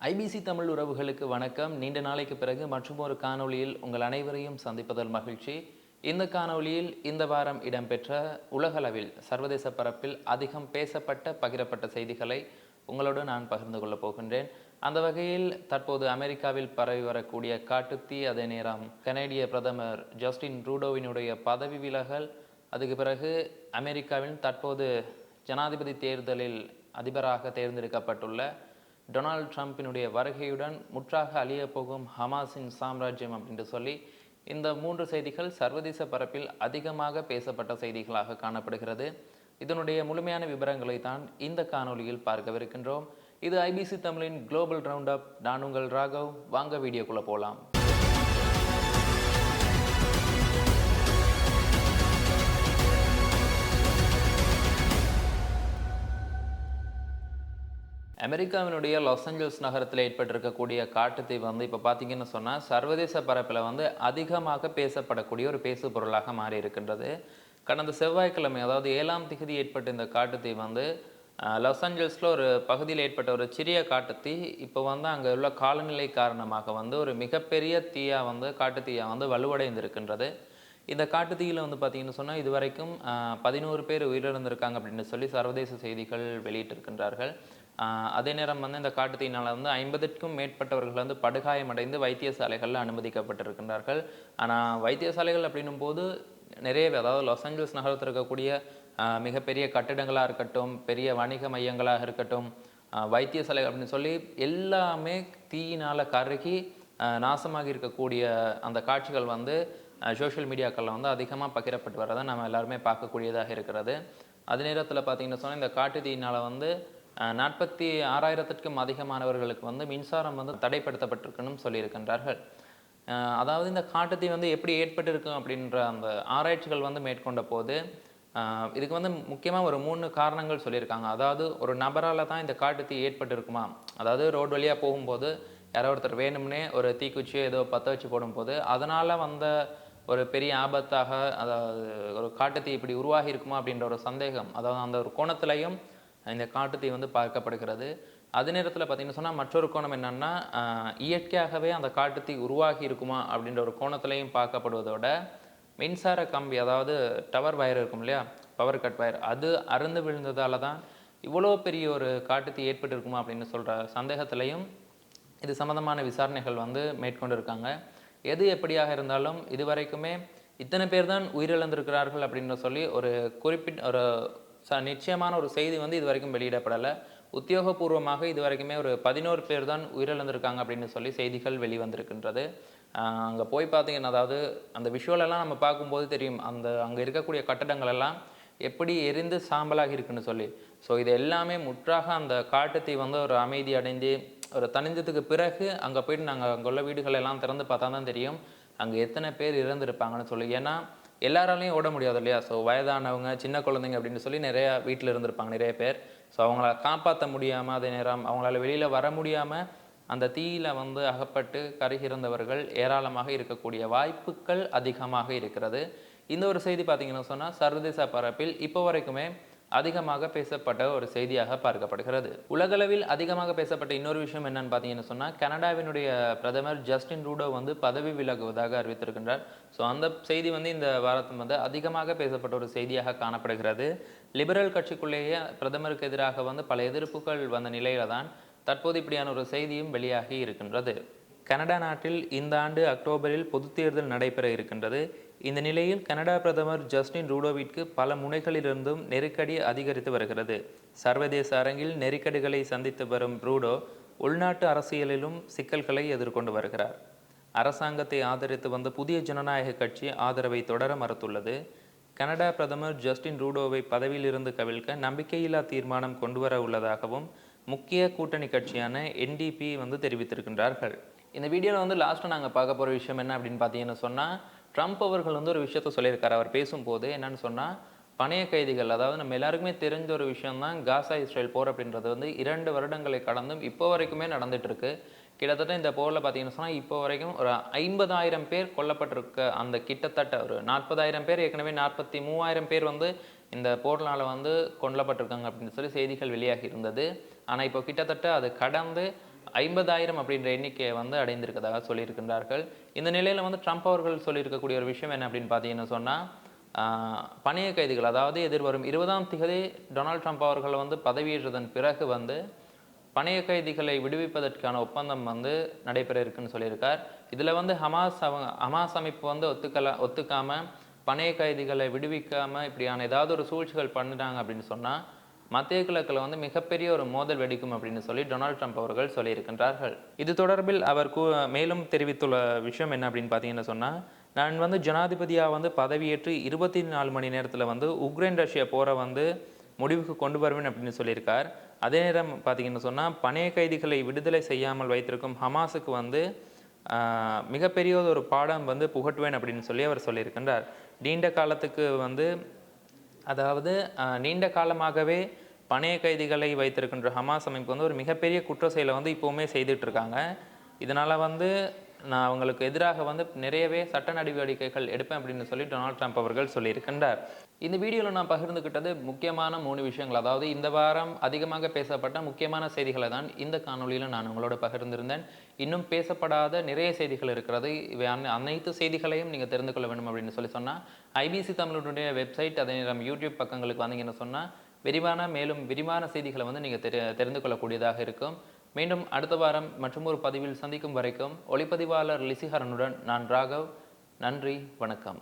IBC Tamil உறவுகளுக்கு வணக்கம். நீண்ட நாளைக்கு பிறகு மற்றும் ஒரு காணொளியில் உங்கள் அனைவரையும் சந்திப்பதில் மகிழ்ச்சி. இந்த காணொளியில் இந்த வாரம் இடம்பெற்ற உலகளவில் சர்வதேச பரப்பில் அதிகம் பேசப்பட்ட பகிரப்பட்ட செய்திகளை உங்களோடு நான் பகிர்ந்து கொள்ளப் போகின்றேன். அந்த வகையில் தற்போது அமெரிக்காவில் பரவி வரக்கூடிய காட்டுத்தீ அதே நேரம் கனேடிய பிரதமர் ஜஸ்டின் ரூடோவினுடைய பதவி விலகல் அதுக்கு பிறகு அமெரிக்காவின் தற்போது ஜனாதிபதி தேர்தலில் அதிபராக தேர்ந்தெடுக்கப்பட்டுள்ள டொனால்ட் ட்ரம்பினுடைய வருகையுடன் முற்றாக அழியப்போகும் ஹமாஸின் சாம்ராஜ்யம் என்று சொல்லி இந்த மூன்று செய்திகள் சர்வதேச பரப்பில் அதிகமாக பேசப்பட்ட செய்திகளாக காணப்படுகிறது. இதனுடைய முழுமையான விவரங்களை தான் இந்த காணொளியில் பார்க்கவிருக்கின்றோம். இது ஐபிசி தமிழின் குளோபல் ரவுண்ட் அப் நான் உங்கள் ராகவ். வாங்க வீடியோக்குள்ளே போகலாம் அமெரிக்காவினுடைய லாஸ் ஏஞ்சல்ஸ் நகரத்தில் ஏற்பட்டிருக்கக்கூடிய காட்டுத்தீ வந்து இப்போ பார்த்தீங்கன்னு சொன்னால் சர்வதேச பரப்பில் வந்து அதிகமாக பேசப்படக்கூடிய ஒரு பேசு பொருளாக மாறி இருக்கின்றது கடந்த செவ்வாய்க்கிழமை அதாவது ஏழாம் திகதி ஏற்பட்ட இந்த காட்டுத்தீ வந்து லாஸ் ஏஞ்சல்ஸில் ஒரு பகுதியில் ஏற்பட்ட ஒரு சிறிய காட்டுத்தீ இப்போ வந்து அங்கே உள்ள காலநிலை காரணமாக வந்து ஒரு மிகப்பெரிய தீயாக வந்து காட்டுத்தீயாக வந்து வலுவடைந்திருக்கின்றது. இந்த காட்டுத்தீயில் வந்து பார்த்தீங்கன்னு சொன்னால் இதுவரைக்கும் பதினோரு பேர் உயிரிழந்திருக்காங்க அப்படின்னு சொல்லி சர்வதேச செய்திகள் வெளியிட்டிருக்கின்றார்கள். அதே நேரம் வந்து இந்த காட்டுத்தீயினால் வந்து ஐம்பதுக்கும் மேற்பட்டவர்கள் வந்து படுகாயமடைந்து வைத்தியசாலைகளில் அனுமதிக்கப்பட்டிருக்கின்றார்கள். ஆனால் வைத்தியசாலைகள் அப்படின்னும் போது நிறைய அதாவது லாஸ் ஏஞ்சல்ஸ் நகரத்தில் இருக்கக்கூடிய மிகப்பெரிய கட்டிடங்களாக இருக்கட்டும் பெரிய வணிக மையங்களாக இருக்கட்டும் வைத்தியசாலை அப்படின்னு சொல்லி எல்லாமே தீயினால் கருகி நாசமாக நாசமாகி இருக்கக்கூடிய அந்த காட்சிகள் வந்து சோஷியல் மீடியாக்களில் வந்து அதிகமாக பகிரப்பட்டு வரதை நம்ம எல்லாருமே பார்க்கக்கூடியதாக இருக்கிறது. அதே நேரத்தில் பார்த்திங்கன்னா சொன்னால் இந்த காட்டு தீயினால் வந்து நாற்பத்தி ஆறாயிரத்திற்கும் அதிகமானவர்களுக்கு வந்து மின்சாரம் வந்து தடைப்படுத்தப்பட்டிருக்குன்னு சொல்லியிருக்கின்றார்கள். அதாவது இந்த காட்டுத்தீ வந்து எப்படி ஏற்பட்டிருக்கும் அப்படின்ற அந்த ஆராய்ச்சிகள் வந்து மேற்கொண்ட போது இதுக்கு வந்து முக்கியமாக ஒரு மூணு காரணங்கள் சொல்லியிருக்காங்க. அதாவது ஒரு நபரால் தான் இந்த காட்டுத்தீ ஏற்பட்டிருக்குமா? அதாவது ரோடு வழியாக போகும்போது யாரோ ஒருத்தர் வேணும்னே ஒரு தீக்குச்சியோ ஏதோ பற்ற வச்சு போடும்போது அதனால் வந்த ஒரு பெரிய ஆபத்தாக அதாவது ஒரு காட்டுத்தீ இப்படி உருவாகி இருக்குமா அப்படின்ற ஒரு சந்தேகம் அதாவது அந்த ஒரு கோணத்துலையும் இந்த காட்டுத்தீ வந்து பார்க்கப்படுகிறது. அதே நேரத்தில் பார்த்தீங்கன்னா சொன்னால் மற்றொரு கோணம் என்னன்னா இயற்கையாகவே அந்த காட்டுத்தீ உருவாகி இருக்குமா அப்படின்ற ஒரு கோணத்திலையும் பார்க்கப்படுவதோட மின்சார கம்பி அதாவது டவர் வயர் இருக்கும் இல்லையா? பவர் கட் வயர் அது அறுந்து விழுந்ததால தான் இவ்வளோ பெரிய ஒரு காட்டுத்தீ ஏற்பட்டிருக்குமா அப்படின்னு சொல்கிற சந்தேகத்திலையும் இது சம்மந்தமான விசாரணைகள் வந்து மேற்கொண்டு இருக்காங்க எது எப்படியாக இருந்தாலும் இதுவரைக்குமே இத்தனை பேர் தான் உயிரிழந்திருக்கிறார்கள் அப்படின்னு சொல்லி ஒரு குறிப்பிட்ட ஒரு ச நிச்சயமான ஒரு செய்தி வந்து இது வரைக்கும் வெளியிடப்படலை. உத்தியோகபூர்வமாக இது வரைக்குமே ஒரு பதினோரு பேர் தான் உயிரிழந்திருக்காங்க அப்படின்னு சொல்லி செய்திகள் வெளிவந்திருக்கின்றது. அங்கே போய் பார்த்தீங்கன்னா அதாவது அந்த விஷுவலெல்லாம் நம்ம பார்க்கும்போது தெரியும். அந்த அங்கே இருக்கக்கூடிய கட்டடங்கள் எல்லாம் எப்படி எரிந்து சாம்பலாகி இருக்குன்னு சொல்லி. ஸோ இது எல்லாமே முற்றாக அந்த காட்டுத்தீ வந்து ஒரு அமைதி அடைந்து ஒரு தனிஞ்சதுக்கு பிறகு அங்கே போயிட்டு நாங்கள் அங்கே உள்ள வீடுகள் எல்லாம் திறந்து பார்த்தா தான் தெரியும். அங்கே எத்தனை பேர் இறந்துருப்பாங்கன்னு சொல்லி. ஏன்னா எல்லாராலையும் ஓட முடியாது இல்லையா? ஸோ வயதானவங்க சின்ன குழந்தைங்க அப்படின்னு சொல்லி நிறைய வீட்டில் இருந்திருப்பாங்க நிறைய பேர். ஸோ அவங்கள காப்பாற்ற முடியாமல் அதே நேரம் அவங்களால வெளியில் வர முடியாமல் அந்த தீயில வந்து அகப்பட்டு கருகிறந்தவர்கள் ஏராளமாக இருக்கக்கூடிய வாய்ப்புகள் அதிகமாக இருக்கிறது. இந்த ஒரு செய்தி பார்த்தீங்கன்னா சொன்னால் சர்வதேச பரப்பில் இப்போ வரைக்குமே அதிகமாக பேசப்பட்ட ஒரு செய்தியாக பார்க்கப்படுகிறது. உலகளவில் அதிகமாக பேசப்பட்ட இன்னொரு விஷயம் என்னன்னு பார்த்தீங்கன்னு சொன்னால் கனடாவினுடைய பிரதமர் ஜஸ்டின் ரூடோ வந்து பதவி விலகுவதாக அறிவித்திருக்கின்றார். ஸோ அந்த செய்தி வந்து இந்த வாரத்தில் வந்து அதிகமாக பேசப்பட்ட ஒரு செய்தியாக காணப்படுகிறது. லிபரல் கட்சிக்குள்ளேயே பிரதமருக்கு எதிராக வந்து பல எதிர்ப்புகள் வந்த நிலையில தான் தற்போது இப்படியான ஒரு செய்தியும் வெளியாகி இருக்கின்றது. கனடா நாட்டில் இந்த ஆண்டு அக்டோபரில் பொதுத் தேர்தல் நடைபெற இருக்கின்றது. இந்த நிலையில் கனடா பிரதமர் ஜஸ்டின் ரூடோவிற்கு பல முனைகளிலிருந்தும் நெருக்கடி அதிகரித்து வருகிறது. சர்வதேச அரங்கில் நெருக்கடிகளை சந்தித்து வரும் ரூடோ உள்நாட்டு அரசியலிலும் சிக்கல்களை எதிர்கொண்டு வருகிறார். அரசாங்கத்தை ஆதரித்து வந்த புதிய ஜனநாயக கட்சி ஆதரவை தொடர மறுத்துள்ளது. கனடா பிரதமர் ஜஸ்டின் ரூடோவை பதவியிலிருந்து கவிழ்க்க நம்பிக்கையில்லா தீர்மானம் கொண்டுவர உள்ளதாகவும் முக்கிய கூட்டணி கட்சியான என்டிபி வந்து தெரிவித்திருக்கின்றார்கள். இந்த வீடியோவில் வந்து லாஸ்ட்டாக நாங்கள் பார்க்க போகிற விஷயம் என்ன அப்படின்னு பார்த்தீங்கன்னு சொன்னால் ட்ரம்ப் அவர்கள் வந்து ஒரு விஷயத்த சொல்லியிருக்காரு. அவர் பேசும்போது என்னன்னு சொன்னால் பணைய கைதிகள் அதாவது நம்ம எல்லாருக்குமே தெரிஞ்ச ஒரு விஷயம் தான் காசா இஸ்ரேல் போர் அப்படின்றது வந்து இரண்டு வருடங்களை கடந்தும் இப்போ வரைக்குமே நடந்துகிட்ருக்கு இருக்கு கிட்டத்தட்ட இந்த போரில் பார்த்தீங்கன்னு சொன்னால் இப்போ வரைக்கும் ஒரு ஐம்பதாயிரம் பேர் கொல்லப்பட்டிருக்க அந்த கிட்டத்தட்ட ஒரு நாற்பதாயிரம் பேர் ஏற்கனவே நாற்பத்தி மூவாயிரம் பேர் வந்து இந்த போர்னால் வந்து கொல்லப்பட்டிருக்காங்க அப்படின்னு சொல்லி செய்திகள் வெளியாகி இருந்தது. ஆனால் இப்போ கிட்டத்தட்ட அது கடந்து ஐம்பதாயிரம் அப்படின்ற எண்ணிக்கையை வந்து அடைந்திருக்கதாக சொல்லியிருக்கின்றார்கள். இந்த நிலையில் வந்து ட்ரம்ப் அவர்கள் சொல்லியிருக்கக்கூடிய ஒரு விஷயம் என்ன அப்படின்னு பார்த்தீங்கன்னு சொன்னால் பணைய கைதிகள் அதாவது எதிர்வரும் இருபதாம் திகதி டொனால்ட் ட்ரம்ப் அவர்கள் வந்து பதவியேற்றதன் பிறகு வந்து பணைய கைதிகளை விடுவிப்பதற்கான ஒப்பந்தம் வந்து நடைபெற இருக்குன்னு சொல்லியிருக்கார். இதில் வந்து ஹமாஸ் அவங்க ஹமாஸ் அமைப்பு வந்து ஒத்துக்கல ஒத்துக்காமல் பணைய கைதிகளை விடுவிக்காமல் இப்படியான ஏதாவது ஒரு சூழ்ச்சிகள் பண்ணிட்டாங்க அப்படின்னு சொன்னால் மத்திய கிழக்கில் வந்து மிகப்பெரிய ஒரு மோதல் வெடிக்கும் அப்படின்னு சொல்லி டொனால்ட் ட்ரம்ப் அவர்கள் சொல்லியிருக்கின்றார்கள். இது தொடர்பில் அவர் கூ மேலும் தெரிவித்துள்ள விஷயம் என்ன அப்படின்னு பார்த்தீங்கன்னு சொன்னால் நான் வந்து ஜனாதிபதியாக வந்து பதவியேற்று இருபத்தி நாலு மணி நேரத்தில் வந்து உக்ரைன் ரஷ்யா போரை வந்து முடிவுக்கு கொண்டு வருவேன் அப்படின்னு சொல்லியிருக்கார். அதே நேரம் பார்த்தீங்கன்னு சொன்னால் பணைய கைதிகளை விடுதலை செய்யாமல் வைத்திருக்கும் ஹமாஸுக்கு வந்து மிகப்பெரிய ஒரு பாடம் வந்து புகட்டுவேன் அப்படின்னு சொல்லி அவர் சொல்லியிருக்கின்றார். நீண்ட காலத்துக்கு வந்து அதாவது நீண்ட காலமாகவே பணைய கைதிகளை வைத்திருக்கின்ற ஹமாஸ் அமைப்பு வந்து ஒரு மிகப்பெரிய குற்ற செயலை வந்து இப்போவுமே செய்துட்டு இருக்காங்க. இதனால் வந்து நான் அவங்களுக்கு எதிராக வந்து நிறையவே சட்ட நடவடிக்கைகள் எடுப்பேன் அப்படின்னு சொல்லி டொனால்ட் ட்ரம்ப் அவர்கள் சொல்லியிருக்கின்றார். இந்த வீடியோவில் நான் பகிர்ந்துக்கிட்டது முக்கியமான மூணு விஷயங்கள். அதாவது இந்த வாரம் அதிகமாக பேசப்பட்ட முக்கியமான செய்திகளை தான் இந்த காணொலியில் நான் உங்களோட பகிர்ந்திருந்தேன். இன்னும் பேசப்படாத நிறைய செய்திகள் இருக்கிறது. இவை அனைத்து செய்திகளையும் நீங்கள் தெரிந்து கொள்ள வேண்டும் அப்படின்னு சொல்லி சொன்னால் ஐபிசி தமிழனுடைய வெப்சைட் அதே நேரம் யூடியூப் பக்கங்களுக்கு வந்தீங்கன்னு சொன்னால் விரிவான மேலும் விரிவான செய்திகளை வந்து நீங்கள் தெரி தெரிந்து கொள்ளக்கூடியதாக இருக்கும். மீண்டும் அடுத்த வாரம் மற்றும் ஒரு பதிவில் சந்திக்கும் வரைக்கும் ஒளிப்பதிவாளர் லிசிஹரனுடன் நான் ராகவ். நன்றி வணக்கம்.